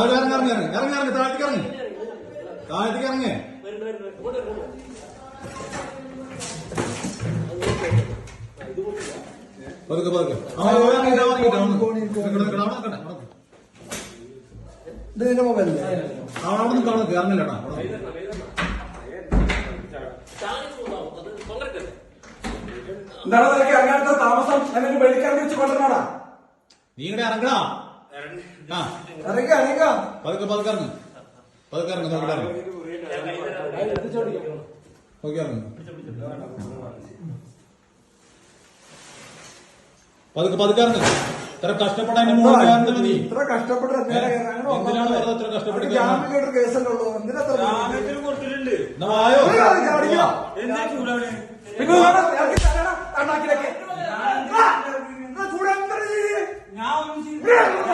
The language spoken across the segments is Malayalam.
ഇറങ്ങി ഇറങ്ങി ഇറങ്ങി. ഇറങ്ങി താഴത്തേക്ക് ഇറങ്ങി. താഴത്തേക്ക് ഇറങ്ങി. പതുക്കെ പതുക്കെ. ഇതാ നിന്റെ മൊബൈലല്ലേ അവിടെ അവിടെ നിൽക്ക്, ഇറങ്ങില്ലടാ. എന്താണ് നിനക്ക് അങ്ങനത്തെ താമസം? എന്നിട്ട് വെളിക്കാൻ വെച്ച് കൊണ്ടുവരണോടാ? നീ ഇങ്ങടെ ഇറങ്ങടാ. ആ. ഇറങ്ങി ഇറങ്ങ. പതുക്കെ പതുക്കെ ഇറങ്ങ്. പതുക്കെ ഇറങ്ങ് നോക്കിട്ട് ഇറങ്ങ്. നോക്കി ഇറങ്ങ്. പതുക്കെ പതുക്കെ ഇറങ്ങ്. ഇത്ര കഷ്ടപ്പെട്ട അതിന്റെ മുകളിൽ ഇത്ര കഷ്ടപ്പെട്ട് എന്തിനാണ്? വെറുതെ ഇത്ര കഷ്ടപ്പെട്ട് ഒരു കേസല്ലേ ഉള്ളൂ എന്തിനാ ഇത്ര ജാമ്യത്തിന് കൊടുത്തിട്ടുണ്ട് എന്നാ വായോ? ഒരു കാര്യം കാണിക്കോ? എന്താ ചൂടാണ് പിന്നെ വേണം, ഇറങ്ങി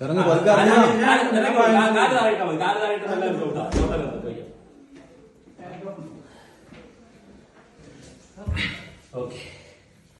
ഇറങ്ങി. ഓക്കെ.